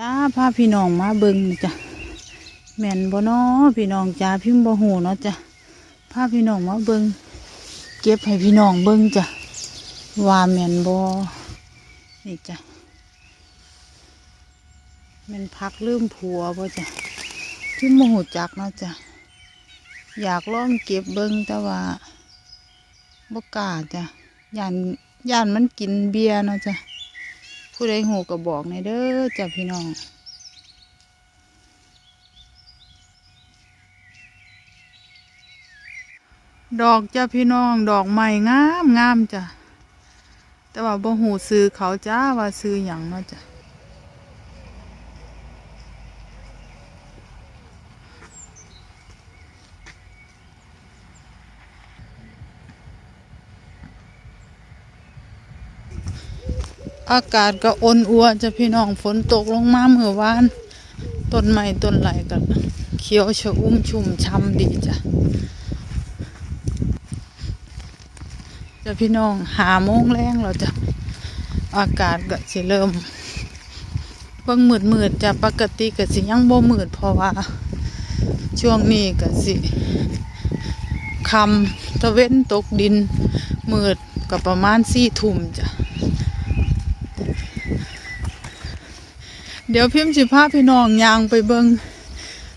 จ้าพาพี่น้องมาเบิ่งจ้ะแม่นบ่น้อพี่น้องจ้าพิมบ่หูเนาะจ้ะพาพี่น้องมาเบิ่งเก็บให้พี่น้องเบิ่งจ้ะว่าแม่นบ่นี่จ้ะแม่นพักลืมผัวบ่จ้ะพิมบ่หูจักเนาะจ้ะอยากลองเก็บเบิ่งแต่ว่าบ่กล้าจ้ะย่านย่านมันกินเบียร์เนาะจ้ะ ผู้ใดหูก็บอกในเด้อจ้ะพี่น้องดอกจ้ะพี่น้องดอกใหม่งามงามจ้ะแต่ว่าบ่หูซื้อเขาจ้าว่าซื้ออยังเนาะจ้ะ อากาศก็อ่นอัวจะพี่น้องฝนตกลงมาเมื่อวานต้นไม้ต้นไหลกันเขียวชะอุ่มชุ่มช่ำดีจ้ะจะพี่น้องหาโมงแรงแล้วจ้ะอากาศก็สิเริ่มเบิ่งมืดมืดจะปกติก็สิยังบ่มืดเพราะว่า ช่วงนี้ก็สิคำตะเว้นตกดินมืดก็ประมาณสี่ทุ่มจ้ะ เดี๋ยวพิมพ์สิพาพี่น้องยางไปเบิง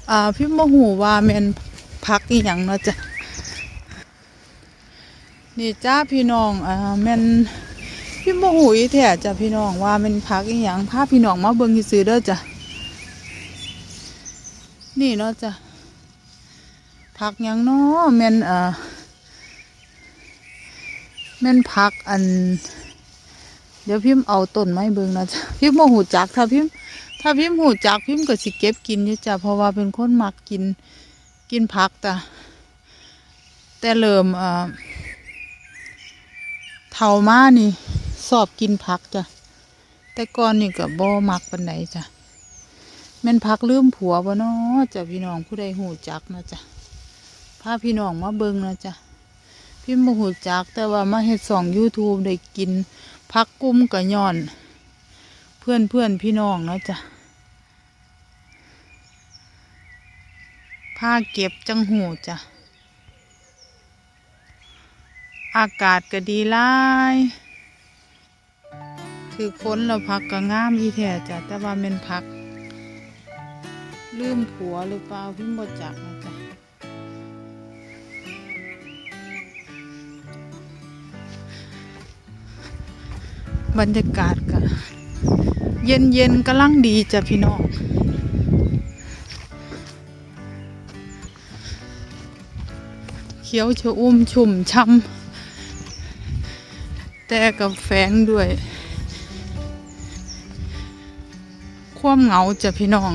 อ่าพิมพ์บ่หูว่าแมนพักอีหยังเนาะจ้ะนี่จ้าพี่น้องอ่าแมนพิมพ์บ่หูอีแท้จ้ะพี่น้องว่าแมนพักอีหยังพาพี่น้องมาเบิ่งซื่อเด้อจ้ะนี่เนาะจ้ะพักหยังเนาะแมนอ่าแม่นพักอัน เดี๋ยวพิมพ์เอาต้นไม้เบิ่งนะจ้ะพิมพ์บ่หูจักถ้าพิมพ์ ถ้าพิมพ์หูจักพิมพ์ก็สิเก็บกินอยู่จ้ะเพราะว่าเป็นคนมักกินกินผักจ้ะแต่เริ่มเอ่อเท่ามานี่สอบกินผักจ้ะแต่ก่อนนี่ก็บ่มักปานใดจ้ะแม่นผักลืมผัวบ่เนาะจ้ะพี่น้องผู้ใดหูจักนะจ้ะพาพี่น้องมาเบิ่งนะจ้ะพิมพ์บ่หูจักแต่ว่ามาเฮ็ดสอง YouTube ได้กินผักกุ้มก็ย้อน พื่อนเพื่อนพี่น้องนะจ้ะผ้าเก็บจังหูจ้ะ อากาศก็ดีหลายถือค้นแล้วพักก็ง่ามอีแท้จ้ะ แต่ว่าเป็นพัก ลืมผัวหรือเปล่าพี่บดจักนะจ๊ะบรรยากาศก็ เย็นเย็นกำลังดีจ้ะพี่น้องเขียวชะอุ่มชุ่มช่ำแต่กับแฝงด้วย ความเหงาจ้ะพี่น้อง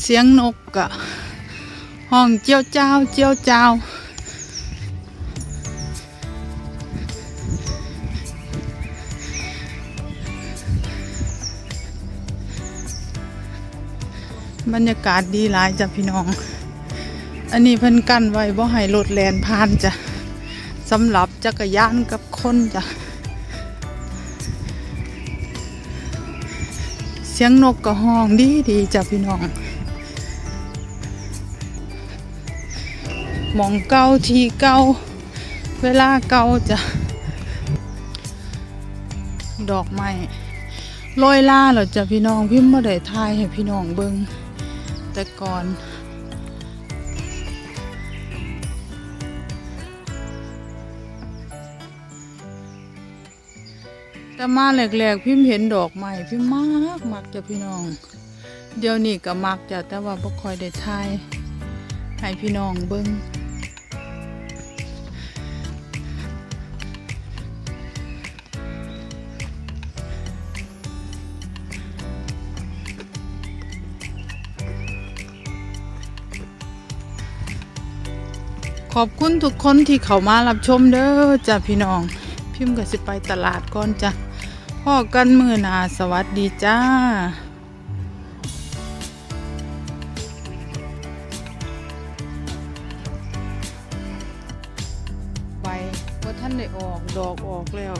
เสียงนกกะ ห้องเจียวเจ้าเจียวเจ้าบรรยากาศดีหลายจ้ะพี่น้อง อันนี้เพิ่นกั้นไว้บ่ให้รถแลนผ่านจ้ะสำหรับจักรยานกับคนจ้ะ เสียงนกก็ห้องดีดีจ้ะพี่น้อง มองเก่าทีเก่าเวลาเก่าจะดอกไม้ลอยล่าเหรอจ้ะพี่น้องพิมพ์มาได้ทายให้พี่น้องเบิงแต่ก่อน แต่มาแหลกๆพิมพ์เห็นดอกไม้พิมพ์มากมักจ้ะพี่น้อง เดี๋ยวนี้ก็มักจ้ะแต่ว่าบ่ค่อยได้ทายให้พี่น้องเบิ้ง ขอบคุณทุกคนที่เข้ามารับชมเด้อจ้ะพี่น้อง พิมพ์ก็สิไปตลาดก่อนจ้ะพ่อกันมือนาสวัสดีจ้าท่านได้ออกดอกออกแล้ว